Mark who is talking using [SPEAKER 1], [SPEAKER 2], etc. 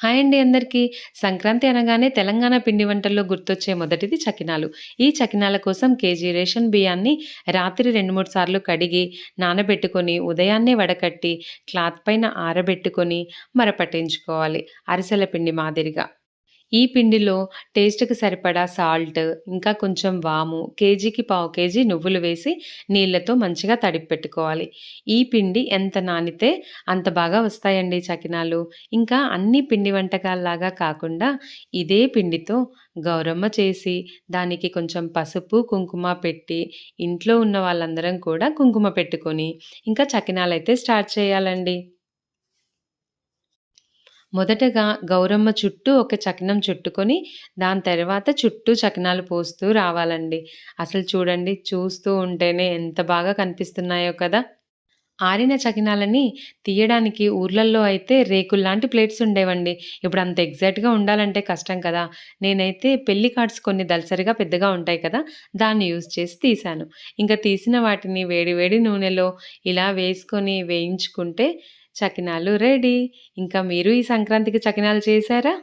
[SPEAKER 1] Hi అండి అందరికీ. సంక్రాంతి అనగానే తెలంగాణ పిండి వంటల్లో గుర్తొచ్చే మొదటిది చకినాలు. ఈ చకినాల కోసం కేజీ రేషన్ బియ్యాన్ని రాత్రి 2, 3 సార్లు కడిగి, నానబెట్టుకొని, ఉదయాన్నే వడకట్టి, క్లాత్ పైన ఆరబెట్టుకొని మరపట్టించుకోవాలి. అరిసెల పిండి మాదిరిగా. ఈ పిండిలో టేస్ట్‌కి సరిపడా సాల్ట్, ఇంకా కొంచెం వాము, కేజీకి పావు కేజీ నువ్వులు వేసి నీళ్ళతో మంచిగా తడిపి పెట్టుకోవాలి. ఈ పిండి ఎంత నానితే అంత బాగా వస్తాయండి చకినాలు. ఇంకా అన్ని పిండి వంటకాల్లాగా కాకుండా ఇదే పిండితో గౌరమ్మ చేసి, దానికి కొంచెం పసుపు, కుంకుమ పెట్టి, ఇంట్లో ఉన్న వాళ్ళందరం కూడా కుంకుమ పెట్టుకొని, ఇంకా చకినాలైతే స్టార్ట్ చేయాలండి. మొదటగా గౌరమ్మ చుట్టూ ఒక చకినం చుట్టుకొని, దాని తర్వాత చుట్టూ చకినాలు పోస్తూ రావాలండి. అసలు చూడండి చూస్తూ ఉంటేనే ఎంత బాగా కనిపిస్తున్నాయో కదా! ఆరిన చకినాలని తీయడానికి ఊర్లల్లో అయితే రేకుల్లాంటి ప్లేట్స్ ఉండేవండి. ఇప్పుడు అంత ఎగ్జాక్ట్‌గా ఉండాలంటే కష్టం కదా! నేనైతే పెళ్ళి కార్డ్స్ కొన్ని దళసరిగా పెద్దగా ఉంటాయి కదా! దాన్ని యూజ్ చేసి తీశాను. ఇంకా తీసిన వాటిని వేడి వేడి నూనెలో ఇలా వేసుకొని వేయించుకుంటే చకినాలు రెడీ. ఇంకా మీరు ఈ సంక్రాంతికి చకినాలు చేశారా?